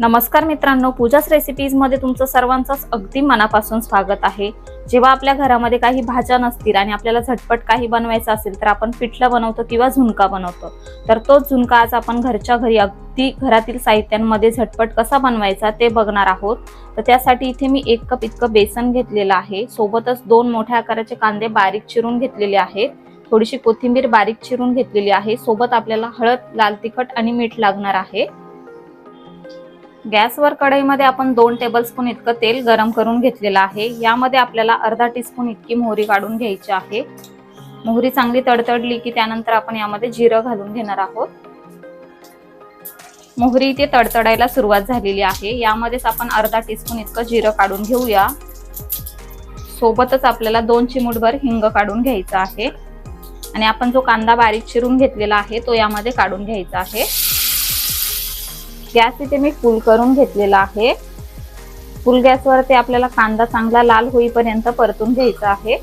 नमस्कार मित्रांनो पूजाच रेसिपीजमध्ये तुमचं सर्वांचंच अगदी मनापासून स्वागत आहे. जेव्हा आपल्या घरामध्ये काही भाज्या नसतील आणि आपल्याला झटपट काही बनवायचं असेल तर आपण पिठलं बनवतो किंवा झुणका बनवतो. तर तोच झुणका आज आपण घरच्या घरी अगदी घरातील साहित्यांमध्ये झटपट कसा बनवायचा ते बघणार आहोत. तर त्यासाठी इथे मी एक कप इतकं बेसन घेतलेलं आहे. सोबतच दोन मोठ्या आकाराचे कांदे बारीक चिरून घेतलेले आहेत. थोडीशी कोथिंबीर बारीक चिरून घेतलेली आहे. सोबत आपल्याला हळद लाल तिखट आणि मीठ लागणार आहे. गॅसवर कढईमध्ये आपण दोन टेबलस्पून इतकं तेल गरम करून घेतलेलं आहे. यामध्ये आपल्याला अर्धा टीस्पून इतकी मोहरी काढून घ्यायची आहे. मोहरी चांगली तडतडली की त्यानंतर आपण यामध्ये जिरं घालून घेणार आहोत. मोहरी इथे तडतडायला सुरुवात झालेली आहे. यामध्येच आपण अर्धा टीस्पून इतकं जिरं काढून घेऊया. सोबतच आपल्याला दोन चिमूटभर हिंग काढून घ्यायचा आहे. आणि आपण जो कांदा बारीक चिरून घेतलेला आहे तो यामध्ये काढून घ्यायचा आहे. गॅस इथे मी फुल करून घेतलेला आहे. फुल गॅसवरती आपल्याला कांदा चांगला लाल होईपर्यंत परतून घ्यायचा आहे.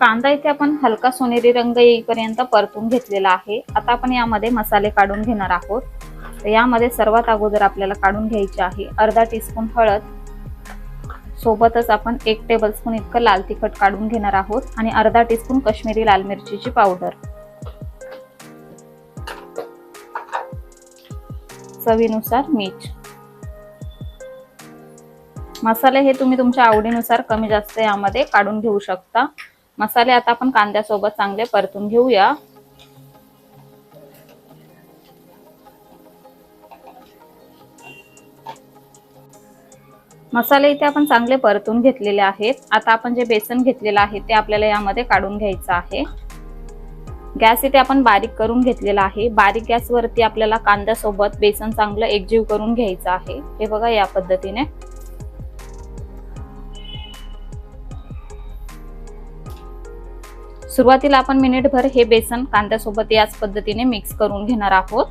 कांदा इथे आपण हलका सोनेरी रंग येईपर्यंत परतून घेतलेला आहे. आता आपण यामध्ये मसाले काढून घेणार आहोत. तर यामध्ये सर्वात अगोदर आपल्याला काढून घ्यायचे आहे. अर्धा टीस्पून हळद सोबतच आपण एक टेबलस्पून इतकं लाल तिखट काढून घेणार आहोत आणि अर्धा टीस्पून कश्मीरी लाल मिरचीची पावडर चवीनुसार मीठ. मसाले हे तुम्ही तुमच्या आवडीनुसार कमी जास्त यामध्ये काढून घेऊ शकता. मसाले आता आपण कांद्यासोबत चांगले परतून घेऊया. मसाले इथे आपण चांगले परतून घेतलेले आहेत. आता आपण जे बेसन घेतलेलं आहे ते आपल्याला यामध्ये काढून घ्यायचं आहे. गॅस इथे आपण बारीक करून घेतलेला आहे. बारीक गॅसवरती आपल्याला कांद्यासोबत बेसन चांगलं एकजीव करून घ्यायचं आहे. हे बघा या पद्धतीने. सुरुवातीला आपण मिनिटभर हे बेसन कांद्यासोबत याच पद्धतीने मिक्स करून घेणार आहोत.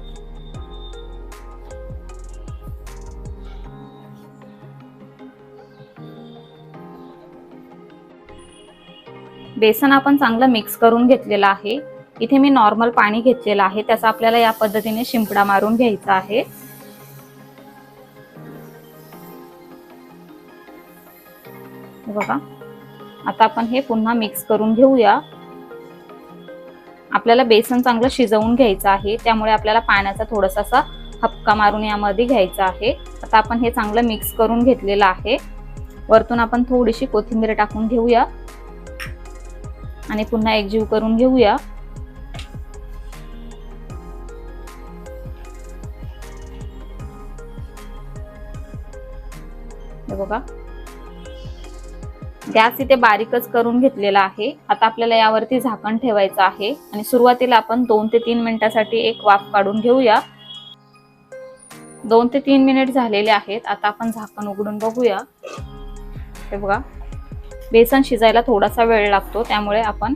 बेसन आपण चांगलं मिक्स करून घेतलेलं आहे. इथे मी नॉर्मल पाणी घेतलेलं आहे. त्याचा आपल्याला या पद्धतीने शिंपडा मारून घ्यायचा आहे. बघा. आता आपण हे पुन्हा मिक्स करून घेऊया. आपल्याला बेसन चांगलं शिजवून घ्यायचं आहे. त्यामुळे आपल्याला पाण्याचा थोडासा असा हपका मारून यामध्ये घ्यायचा आहे. आता आपण हे चांगलं मिक्स करून घेतलेलं आहे. वरतून आपण थोडीशी कोथिंबीर टाकून घेऊया. आणि पुन्हा एकजीव करून घेऊया. बघा. गॅस इथे बारीकच करून घेतलेला आहे. आता आपल्याला यावरती झाकण ठेवायचं आहे. आणि सुरुवातीला आपण दोन ते तीन मिनिटासाठी एक वाफ काढून घेऊया. दोन ते तीन मिनिट झालेले आहेत. आता आपण झाकण उघडून बघूया. हे बघा. बेसन शिजायला थोडासा वेळ लागतो त्यामुळे आपण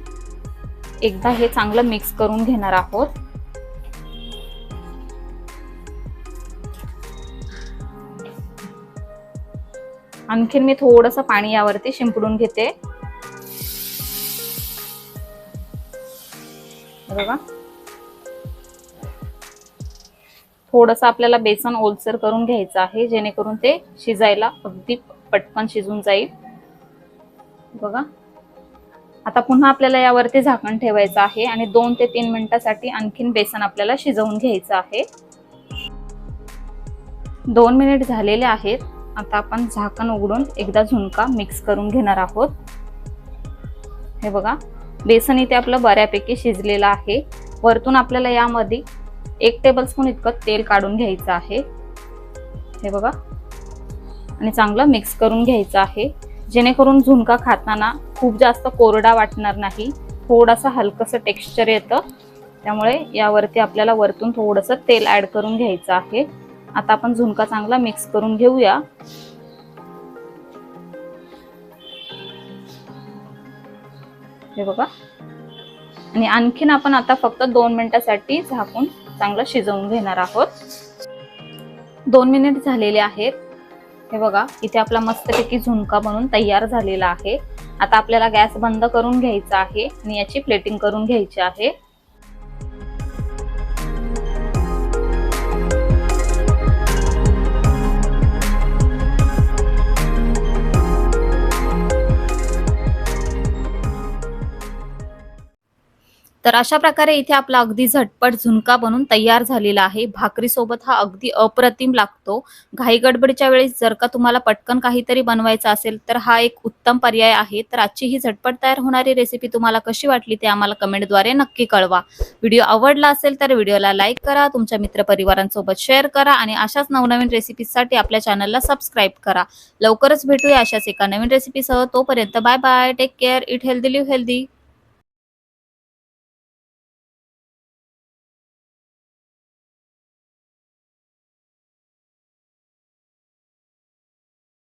एकदा हे चांगलं मिक्स करून घेणार आहोत. आणखीन मी थोडंसं पाणी यावरती शिंपडून घेते. बघा. थोडस आपल्याला बेसन ओलसर करून घ्यायचं आहे जेणेकरून ते शिजायला अगदी पटकन शिजून जाईल. बघा. आता पुन्हा आपल्याला यावरती झाकण ठेवायचं आहे आणि दोन ते तीन मिनिटासाठी आणखीन बेसन आपल्याला शिजवून घ्यायचं आहे. दोन मिनिट झालेले आहेत. आता आपण झाकण उघडून एकदा झुणका मिक्स करून घेणार आहोत. हे बघा बेसन इथे आपलं बऱ्यापैकी शिजलेलं आहे. वरतून आपल्याला यामध्ये एक टेबलस्पून इतकं तेल काढून घ्यायचं आहे. हे बघा. आणि चांगलं मिक्स करून घ्यायचं आहे. जेणेकरून झुणका खाताना खूप जास्त कोरडा वाटणार नाही. थोडासा हलकंसं टेक्स्चर येतं. त्यामुळे यावरती आपल्याला वरतून थोडंसं तेल ॲड करून घ्यायचं आहे. आता आपण झुणका चांगला मिक्स करून घेऊया. हे बघा. आणि आणखीन आपण आता फक्त दोन मिनिटासाठी झाकून चांगलं शिजवून घेणार आहोत. दोन मिनिट झालेले आहेत. हे बघा इथे आपला मस्तपैकी झुणका बनून तयार झालेला आहे. आता आपल्याला गॅस बंद करून घ्यायचा आहे आणि याची प्लेटिंग करून घ्यायची आहे. तर अशा प्रकारे इथे आपला अगदी झटपट झुणका बनून तयार झालेला आहे. भाकरी सोबत हा अगदी अप्रतिम लागतो. घाई गडबडीच्या वेळेस जर का तुम्हाला पटकन काहीतरी बनवायचं असेल तर हा एक उत्तम पर्याय आहे. तर आजची ही झटपट तयार होणारी रेसिपी तुम्हाला कशी वाटली ते आम्हाला कमेंटद्वारे नक्की कळवा. व्हिडिओ आवडला असेल तर व्हिडिओला लाईक करा तुमच्या मित्रपरिवारांसोबत शेअर करा आणि अशाच नवनवीन रेसिपीसाठी आपल्या चॅनलला सबस्क्राईब करा. लवकरच भेटूया अशाच एका नवीन रेसिपीसह तोपर्यंत bye bye take care eat healthy live healthy